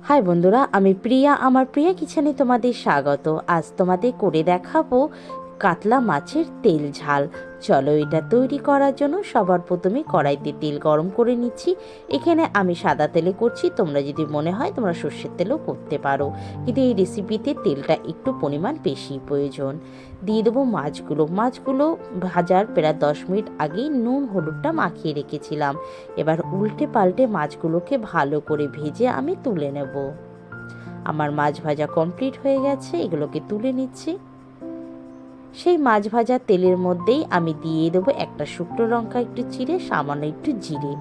High বন্ধুরা আমি প্রিয়া। আমার প্রিয়া কিচেনে তোমাদের স্বাগত। আজ তোমাদের করে দেখাবো কাতলা মাছের তেল ঝাল। চলো এটা তৈরি করার জন্য সবার প্রথমে কড়াইতে তেল গরম করে নিচ্ছি। এখানে আমি সাদা তেলে করছি, তোমরা যদি মনে হয় তোমরা সর্ষের তেলও করতে পারো। কিন্তু এই রেসিপিতে তেলটা একটু পরিমাণ বেশি প্রয়োজন। দিয়ে দেবো মাছগুলো। মাছগুলো ভাজার প্রায় দশ মিনিট আগেই নুন, হলুদটা মাখিয়ে রেখেছিলাম। এবার উল্টে পাল্টে মাছগুলোকে ভালো করে ভেজে আমি তুলে নেব। আমার মাছ ভাজা কমপ্লিট হয়ে গেছে, এগুলোকে তুলে নিচ্ছি। সেই মাছ ভাজা তেলের মধ্যেই আমি দিয়ে দেবো একটা শুকনো লঙ্কা, একটু চিড়ে, সামান্য একটু জিরে।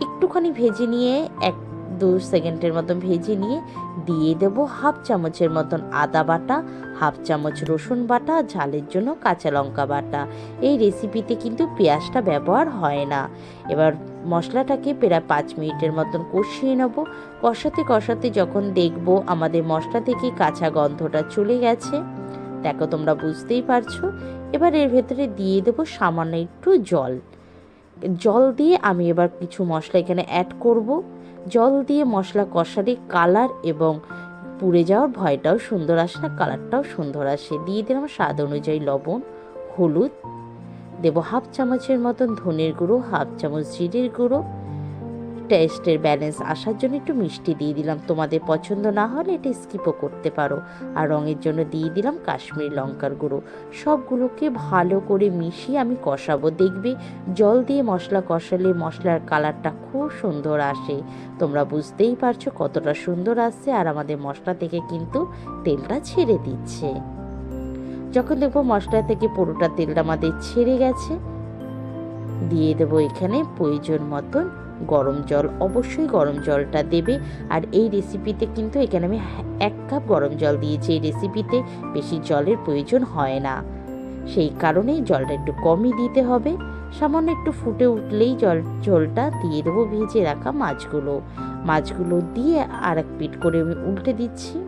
একটুখানি ভেজে নিয়ে, এক দু সেকেন্ডের মতন ভেজে নিয়ে দিয়ে দেব হাফ চামচের মতন আদা বাটা, হাফ চামচ রসুন বাটা, ঝালের জন্য কাঁচা লঙ্কা বাটা। এই রেসিপিতে কিন্তু পেঁয়াজটা ব্যবহার হয় না। এবার মশলাটাকে প্রায় পাঁচ মিনিটের মতন কষিয়ে নেব। কষাতে কষাতে যখন দেখব আমাদের মশলা থেকে কাঁচা গন্ধটা চলে গেছে দেখো তোমরা বুঝতেই পারছ। এবার এর ভেতরে দিয়ে দেবো সামান্য একটু জল। জল দিয়ে আমি এবার কিছু মশলা এখানে অ্যাড করব। জল দিয়ে মশলা কষালে কালার এবং পুড়ে যাওয়ার ভয়টাও সুন্দর আসে না কালারটাও সুন্দর আসে। দিয়ে দিলাম স্বাদ অনুযায়ী লবণ, হলুদ। দেব হাফ চামচের মতন ধনের গুঁড়ো, হাফ চামচ জিরের গুঁড়ো। টেস্টের ব্যালেন্স আসার জন্য একটু মিষ্টি দিয়ে দিলাম। তোমাদের পছন্দ না হলে এটা স্কিপও করতে পারো। আর রঙের জন্য দিয়ে দিলাম কাশ্মীরি লঙ্কার গুঁড়ো। সবগুলোকে ভালো করে মিশিয়ে আমি কষাবো। দেখবে জল দিয়ে মশলা কষালে মশলার কালারটা খুব সুন্দর আসে। তোমরা বুঝতেই পারছ কতটা সুন্দর আসছে আর আমাদের মশলা থেকে কিন্তু তেলটা ছেড়ে দিচ্ছে। যখন দেখব মশলা থেকে পুরোটা তেলটা আমাদের ছেড়ে গেছে, দিয়ে দেবো এখানে প্রয়োজন মতন গরম জল, অবশ্যই গরম জলটা দেবে। আর এই রেসিপিতে কিন্তু এখানে আমি এক কাপ গরম জল দিয়েছি। এই রেসিপিতে বেশি জলের প্রয়োজন হয় না। সেই কারণেই জলটা একটু কমই দিতে হবে। সামান্য একটু ফুটে উঠলেই জল জলটা দিয়ে দেবো ভেজে রাখা মাছগুলো। মাছগুলো দিয়ে আর এক পিট করে আমি উল্টে দিচ্ছি।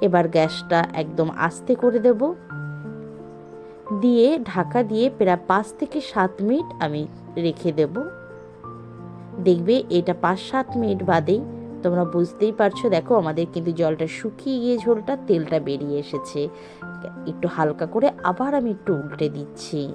এবার গ্যাসটা একদম আস্তে করে দেবো। দিয়ে, ঢাকা দিয়ে প্রায় পাঁচ থেকে সাত মিনিট আমি রেখে দেব। দেখবে এটা পাঁচ সাত মিনিট বাদেই তোমরা বুঝতেই পারছ, দেখো আমাদের কিন্তু জলটা শুকিয়ে গিয়ে ঝোলটা, তেলটা বেরিয়ে এসেছে। একটু হালকা করে আবার আমি একটু উল্টে দিচ্ছি।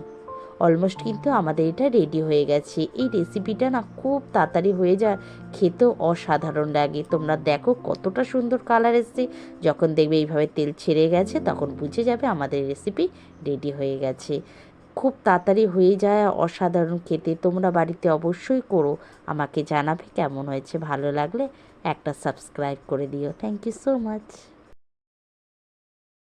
অলমোস্ট কিন্তু আমাদের এটা রেডি হয়ে গেছে। এই রেসিপিটা না খুব তাড়াতাড়ি হয়ে যায়, খেতেও অসাধারণ লাগে। তোমরা দেখো কতটা সুন্দর কালার এসছে। যখন দেখবে এইভাবে তেল ছেড়ে গেছে, তখন বুঝে যাবে আমাদের রেসিপি রেডি হয়ে গেছে। খুব তাড়াতাড়ি হয়ে যায়, অসাধারণ খেতে। তোমরা বাড়িতে অবশ্যই করো। আমাকে জানাবে কেমন হয়েছে, ভালো লাগলে একটা সাবস্ক্রাইব করে দিও। Thank you so much